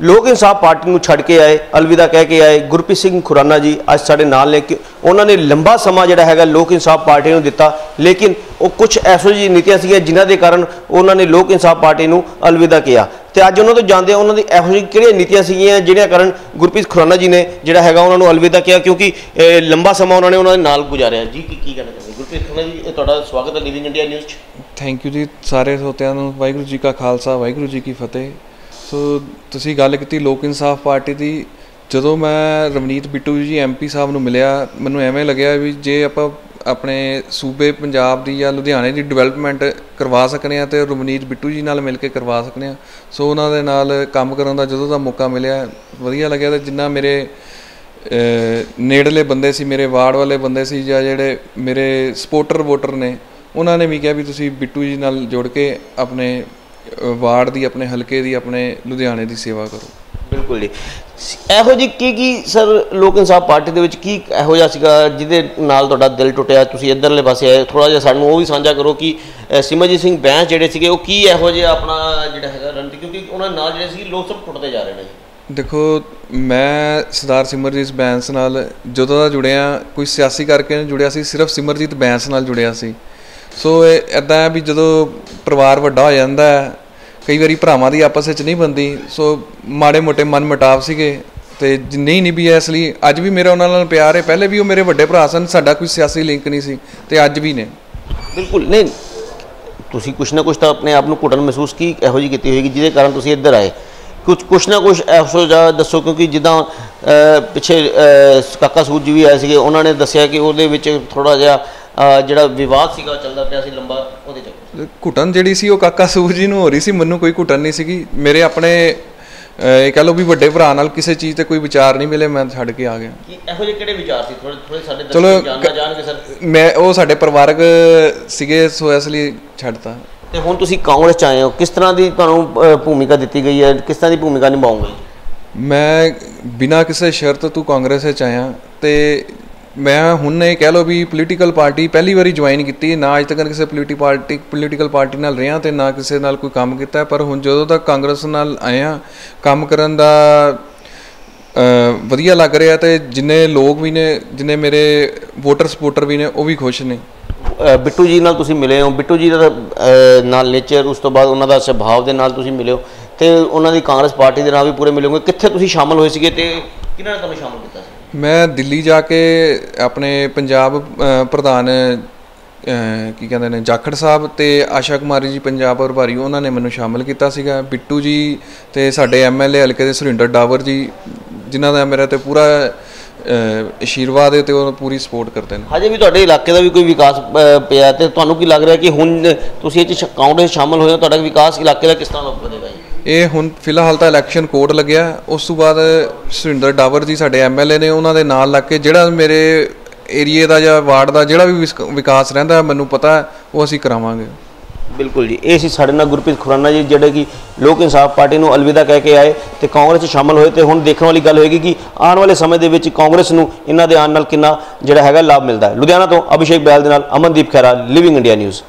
ਲੋਕ ਇਨਸਾਫ ਪਾਰਟੀ ਨੂੰ ਛੱਡ ਕੇ ਆਏ, ਅਲਵਿਦਾ ਕਹਿ ਕੇ ਆਏ, ਗੁਰਪ੍ਰੀਤ ਸਿੰਘ ਖੁਰਾਨਾ ਜੀ ਅੱਜ ਸਾਡੇ ਨਾਲ ਨੇ ਕਿ ਉਹਨਾਂ ਨੇ ਲੰਬਾ ਸਮਾਂ ਜਿਹੜਾ ਹੈਗਾ ਲੋਕ ਇਨਸਾਫ ਪਾਰਟੀ ਨੂੰ ਦਿੱਤਾ, ਲੇਕਿਨ ਉਹ ਕੁਝ ਐਸੋ ਜਿਹੀ ਨੀਤੀਆਂ ਸੀਗੀਆਂ ਜਿਨ੍ਹਾਂ ਦੇ ਕਾਰਨ ਉਹਨਾਂ ਨੇ ਲੋਕ ਇਨਸਾਫ ਪਾਰਟੀ ਨੂੰ ਅਲਵਿਦਾ ਕਿਹਾ। ਤੇ ਅੱਜ ਉਹਨਾਂ ਤੋਂ ਜਾਣਦੇ ਹਾਂ ਉਹਨਾਂ ਦੀ ਇਹੋ ਜਿਹੀ ਕਿਹੜੀਆਂ ਨੀਤੀਆਂ ਸੀਗੀਆਂ ਜਿਹੜੀਆਂ ਕਾਰਨ ਗੁਰਪ੍ਰੀਤ ਖੁਰਾਨਾ ਜੀ ਨੇ ਜਿਹੜਾ ਹੈਗਾ ਉਹਨਾਂ ਨੂੰ ਅਲਵਿਦਾ ਕਿਹਾ, ਕਿਉਂਕਿ ਲੰਬਾ ਸਮਾਂ ਉਹਨਾਂ ਨੇ ਉਹਨਾਂ ਦੇ ਨਾਲ ਗੁਜ਼ਾਰਿਆ। ਜੀ, ਕੀ ਕੀ ਕਹਿਣਾ ਚਾਹੁੰਦੇ ਗੁਰਪ੍ਰੀਤ ਖੁਰਾਨਾ ਜੀ, ਇਹ ਤੁਹਾਡਾ ਸਵਾਗਤ ਹੈ ਲਿਵਿੰਗ ਇੰਡੀਆ ਨਿਊਜ਼ 'ਚ। ਥੈਂਕ ਯੂ ਜੀ ਸਾਰੇ ਸਰੋਤਿਆਂ ਨੂੰ। ਵਾਹਿਗੁਰੂ ਜੀ ਕਾ ਖਾਲਸਾ, ਵਾਹਿਗੁਰੂ ਜੀ ਕੀ ਫਤਿਹ। ਸੋ ਤੁਸੀਂ ਗੱਲ ਕੀਤੀ ਲੋਕ ਇਨਸਾਫ ਪਾਰਟੀ ਦੀ, ਜਦੋਂ ਮੈਂ ਰਵਨੀਤ ਬਿੱਟੂ ਜੀ ਐਮਪੀ ਸਾਹਿਬ ਨੂੰ ਮਿਲਿਆ, ਮੈਨੂੰ ਐਵੇਂ ਲੱਗਿਆ ਵੀ ਜੇ ਆਪਾਂ ਆਪਣੇ ਸੂਬੇ ਪੰਜਾਬ ਦੀ ਜਾਂ ਲੁਧਿਆਣੇ ਦੀ ਡਿਵੈਲਪਮੈਂਟ ਕਰਵਾ ਸਕਨੇ ਆ ਤੇ ਰਵਨੀਤ ਬਿੱਟੂ ਜੀ ਨਾਲ ਮਿਲ ਕੇ ਕਰਵਾ ਸਕਨੇ ਆ ਸੋ ਉਹਨਾਂ ਦੇ ਨਾਲ ਕੰਮ ਕਰਨ ਦਾ ਜਦੋਂ ਦਾ ਮੌਕਾ ਮਿਲਿਆ, ਵਧੀਆ ਲੱਗਿਆ ਤੇ ਜਿੰਨਾ ਮੇਰੇ ਨੇੜਲੇ ਬੰਦੇ ਸੀ, ਮੇਰੇ ਵਾਰਡ ਵਾਲੇ ਬੰਦੇ ਸੀ ਜਾਂ ਜਿਹੜੇ ਮੇਰੇ ਸਪੋਰਟਰ ਵੋਟਰ ਨੇ, ਉਹਨਾਂ ਨੇ ਵੀ ਕਿਹਾ ਵੀ ਤੁਸੀਂ ਬਿੱਟੂ ਜੀ ਨਾਲ ਜੁੜ ਕੇ ਆਪਣੇ ਵਾਰਡ ਦੀ ਆਪਣੇ ਹਲਕੇ ਦੀ ਆਪਣੇ ਲੁਧਿਆਣੇ ਦੀ ਸੇਵਾ ਕਰੋ। ਬਿਲਕੁਲ ਜੀ। ਇਹੋ ਜੀ ਕੀ ਕੀ ਸਰ ਲੋਕ ਇਨਸਾਫ ਪਾਰਟੀ ਦੇ ਵਿੱਚ ਕੀ ਇਹੋ ਜਿਹਾ ਸੀਗਾ ਜਿਹਦੇ ਨਾਲ ਤੁਹਾਡਾ ਦਿਲ ਟੁੱਟਿਆ? ਤੁਸੀਂ ਇੱਧਰਲੇ ਪਾਸੇ ਆਏ ਥੋੜਾ ਜਿਹਾ ਸਾਨੂੰ ਉਹ ਵੀ ਸਾਂਝਾ ਕਰੋ ਕਿ ਸਿਮਰਜੀਤ ਸਿੰਘ ਬੈਂਸ ਜਿਹੜੇ ਸੀਗੇ ਉਹ ਕੀ ਇਹੋ ਜਿਹਾ ਆਪਣਾ ਜਿਹੜਾ ਹੈਗਾ ਰਣਨੀਤੀ? ਕਿਉਂਕਿ ਉਹਨਾਂ ਨਾਲ ਜਿਹੜੇ ਸੀ ਲੋਕ ਸਭ ਟੁੱਟਦੇ ਜਾ ਰਹੇ ਨੇ। ਦੇਖੋ ਮੈਂ ਸਰਦਾਰ ਸਿਮਰਜੀਤ ਬੈਂਸ ਨਾਲ ਜਦੋਂ ਦਾ ਜੁੜਿਆ ਕੋਈ ਸਿਆਸੀ ਕਰਕੇ ਨਹੀਂ ਜੁੜਿਆ ਸੀ ਸਿਰਫ ਸਿਮਰਜੀਤ ਬੈਂਸ ਨਾਲ ਜੁੜਿਆ ਸੀ। ਸੋ ਇਹ ਇਦਾਂ ਹੈ ਵੀ ਜਦੋਂ ਪਰਿਵਾਰ ਵੱਡਾ ਹੋ ਜਾਂਦਾ ਹੈ, ਕਈ ਵਾਰੀ ਭਰਾਵਾਂ ਦੀ ਆਪਸ ਵਿੱਚ ਨਹੀਂ ਬੰਦੀ ਸੋ ਮਾੜੇ ਮੋਟੇ ਮਨ ਮਟਾਵ ਸੀਗੇ ਤੇ ਨਹੀਂ ਨਹੀਂ ਵੀ ਇਸ ਲਈ ਅੱਜ ਵੀ ਮੇਰਾ ਉਹਨਾਂ ਨਾਲ ਪਿਆਰ ਹੈ। ਪਹਿਲੇ ਵੀ ਉਹ ਮੇਰੇ ਵੱਡੇ ਭਰਾ ਸਨ, ਸਾਡਾ ਕੋਈ ਸਿਆਸੀ ਲਿੰਕ ਨਹੀਂ ਸੀ ਤੇ ਅੱਜ ਵੀ ਨੇ। ਬਿਲਕੁਲ, ਨਹੀਂ, ਤੁਸੀਂ ਕੁਛ ਨਾ ਕੁਛ ਤਾਂ ਆਪਣੇ ਆਪ ਨੂੰ ਘੁੱਟਣ ਮਹਿਸੂਸ ਕੀ ਇਹੋ ਜਿਹੀ ਕੀਤੀ ਹੋਏਗੀ, ਜਿਹਦੇ ਕਾਰਨ ਤੁਸੀਂ ਇੱਧਰ ਆਏ। ਕੁਝ ਕੁਛ ਨਾ ਕੁਛ ਐਸੋ ਜਿਹਾ ਦੱਸੋ, ਕਿਉਂਕਿ ਜਿੱਦਾਂ ਪਿੱਛੇ ਕਾਕਾ ਸੂਦ ਜੀ ਵੀ ਆਏ ਸੀਗੇ, ਉਹਨਾਂ ਨੇ ਦੱਸਿਆ ਕਿ ਉਹਦੇ ਵਿੱਚ ਥੋੜਾ ਜਿਹਾ ਜਿਹੜਾ ਵਿਵਾਦ ਸੀਗਾ ਚੱਲਦਾ ਪਿਆ ਸੀ ਲੰਬਾ ਉਹਦੇ ਚੱਕਰ ਘੁਟਨ ਜਿਹੜੀ ਸੀ ਉਹ ਕਾਕਾ ਸੂਰ ਜੀ ਨੂੰ ਹੋ ਰਹੀ ਸੀ। ਮੈਨੂੰ ਕੋਈ ਘੁਟਨ ਨਹੀਂ ਸੀਗੀ। ਮੇਰੇ ਆਪਣੇ ਇਹ ਕਹ ਲਓ ਵੀ ਵੱਡੇ ਭਰਾ ਨਾਲ ਕਿਸੇ ਚੀਜ਼ ਤੇ ਕੋਈ ਵਿਚਾਰ ਨਹੀਂ ਮਿਲੇ। ਮੈਂ ਛੱਡ ਕੇ ਆ ਗਿਆ। ਕੀ ਇਹੋ ਜਿਹੇ ਕਿਹੜੇ ਵਿਚਾਰ ਸੀ? ਥੋੜੇ ਥੋੜੇ ਸਾਡੇ ਦਰਸ਼ਕ ਜਾਣਨਾ ਜਾਣਗੇ ਸਰ। ਮੈਂ ਉਹ ਸਾਡੇ ਪਰਿਵਾਰਕ ਸੀਗੇ ਸੋ ਇਸ ਲਈ ਛੱਡਤਾ। ਤੇ ਹੁਣ ਤੁਸੀਂ ਕਾਂਗਰਸ ਚ ਆਏ ਹੋ। ਕਿਸ ਤਰ੍ਹਾਂ ਦੀ ਤੁਹਾਨੂੰ ਭੂਮਿਕਾ ਦਿੱਤੀ ਗਈ ਹੈ? ਕਿਸ ਤਰ੍ਹਾਂ ਦੀ ਭੂਮਿਕਾ ਨਿਭਾਓਗੇ ਮੈਂ ਬਿਨਾਂ ਕਿਸੇ ਸ਼ਰਤ ਤੋਂ ਕਾਂਗਰਸ ਵਿੱਚ ਆਇਆ। ਤੇ ਮੈਂ ਹੁਣ ਇਹ ਕਹਿ ਲਓ ਵੀ ਪੋਲੀਟੀਕਲ ਪਾਰਟੀ ਪਹਿਲੀ ਵਾਰੀ ਜੁਆਇਨ ਕੀਤੀ, ਨਾ ਅੱਜ ਤੱਕ ਕਿਸੇ ਪੋਲੀਟੀ ਪਾਰਟੀ ਪੋਲੀਟੀਕਲ ਪਾਰਟੀ ਨਾਲ ਰਿਹਾ ਤੇ ਨਾ ਕਿਸੇ ਨਾਲ ਕੋਈ ਕੰਮ ਕੀਤਾ, ਪਰ ਹੁਣ ਜਦੋਂ ਤੱਕ ਕਾਂਗਰਸ ਨਾਲ ਆਇਆ ਕੰਮ ਕਰਨ ਦਾ ਵਧੀਆ ਲੱਗ ਰਿਹਾ ਤੇ ਜਿੰਨੇ ਲੋਕ ਵੀ ਨੇ, ਜਿੰਨੇ ਮੇਰੇ ਵੋਟਰ ਸਪੋਰਟਰ ਵੀ ਨੇ, ਉਹ ਵੀ ਖੁਸ਼ ਨੇ। ਬਿੱਟੂ ਜੀ ਨਾਲ ਤੁਸੀਂ ਮਿਲੇ ਹੋ। ਬਿੱਟੂ ਜੀ ਦਾ ਨਾਲ ਨੇਚਰ ਉਸ ਤੋਂ ਬਾਅਦ ਉਹਨਾਂ ਦਾ ਸੁਭਾਅ ਦੇ ਨਾਲ ਤੁਸੀਂ ਮਿਲੇ ਹੋ। ਤੇ ਉਹਨਾਂ ਦੀ ਕਾਂਗਰਸ ਪਾਰਟੀ ਦੇ ਨਾਲ ਵੀ ਪੂਰੇ ਮਿਲੋਗੇ ਕਿੱਥੇ ਤੁਸੀਂ ਸ਼ਾਮਲ ਹੋਏ ਸੀਗੇ ਤੇ ਕਿਹਨਾਂ ਨੇ ਤੁਹਾਨੂੰ ਸ਼ਾਮਲ ਕੀਤਾ ਸੀ? ਮੈਂ ਦਿੱਲੀ ਜਾ ਕੇ ਆਪਣੇ ਪੰਜਾਬ ਪ੍ਰਧਾਨ ਕੀ ਕਹਿੰਦੇ ਨੇ, ਜਾਖੜ ਸਾਹਿਬ ਤੇ ਆਸ਼ਾ ਕੁਮਾਰੀ ਜੀ ਪੰਜਾਬ ਪ੍ਰਭਾਰੀ, ਉਹਨਾਂ ਨੇ ਮੈਨੂੰ ਸ਼ਾਮਲ ਕੀਤਾ ਸੀਗਾ। ਬਿੱਟੂ ਜੀ ਤੇ ਸਾਡੇ ਐਮਐਲਏ ਹਲਕੇ ਦੇ ਸੁਰਿੰਦਰ ਡਾਵਰ ਜੀ, ਜਿਨ੍ਹਾਂ ਦਾ ਮੇਰੇ ਤੇ ਪੂਰਾ ਅ, ਆਸ਼ੀਰਵਾਦ ਹੈ ਤੇ ਉਹ ਪੂਰੀ ਸਪੋਰਟ ਕਰਦੇ ਨੇ। ਹਜੇ ਵੀ ਤੁਹਾਡੇ ਇਲਾਕੇ ਦਾ ਵੀ ਕੋਈ ਵਿਕਾਸ ਪਿਆ ਤੇ ਤੁਹਾਨੂੰ ਕੀ ਲੱਗ ਰਿਹਾ ਕਿ ਹੁਣ ਤੁਸੀਂ ਇਹ ਚ ਕਾਂਗਰਸ ਸ਼ਾਮਲ ਹੋਏ ਹੋ ਤੁਹਾਡਾ ਵਿਕਾਸ ਇਲਾਕੇ ਦਾ ਕਿਸ ਤਰ੍ਹਾਂ ਵਧੇਗਾ ਇਹ ਹੁਣ ਫਿਲਹਾਲ ਤਾਂ ਇਲੈਕਸ਼ਨ ਕੋਡ ਲੱਗਿਆ। ਉਸ ਤੋਂ ਬਾਅਦ ਸੁਰਿੰਦਰ ਡਾਵਰ ਜੀ ਸਾਡੇ ਐਮਐਲਏ ਨੇ ਉਹਨਾਂ ਦੇ ਨਾਲ ਲੱਗ ਕੇ ਜਿਹੜਾ ਮੇਰੇ ਏਰੀਏ ਦਾ ਜਾਂ ਵਾਰਡ ਦਾ ਜਿਹੜਾ ਵੀ ਵਿਕਾਸ ਰਹਿੰਦਾ ਮੈਨੂੰ ਪਤਾ ਉਹ ਅਸੀਂ ਕਰਾਵਾਂਗੇ। ਬਿਲਕੁਲ ਜੀ। ਇਹ ਸੀ ਸਾਡੇ ਨਾਲ ਗੁਰਪ੍ਰੀਤ ਖੁਰਾਨਾ ਜੀ, ਜਿਹੜੇ ਕਿ ਲੋਕ ਇਨਸਾਫ ਪਾਰਟੀ ਨੂੰ ਅਲਵਿਦਾ ਕਹਿ ਕੇ ਆਏ ਤੇ ਕਾਂਗਰਸ 'ਚ ਸ਼ਾਮਲ ਹੋਏ ਤੇ ਹੁਣ ਦੇਖਣ ਵਾਲੀ ਗੱਲ ਹੋਏਗੀ ਕਿ ਆਉਣ ਵਾਲੇ ਸਮੇਂ ਦੇ ਵਿੱਚ ਕਾਂਗਰਸ ਨੂੰ ਇਹਨਾਂ ਦੇ ਆਉਣ ਨਾਲ ਕਿੰਨਾ ਜਿਹੜਾ ਹੈਗਾ ਲਾਭ ਮਿਲਦਾ ਹੈ। ਲੁਧਿਆਣਾ ਤੋਂ ਅਭਿਸ਼ੇਕ ਬੈਲ ਦੇ ਨਾਲ Amandeep Khaira living India news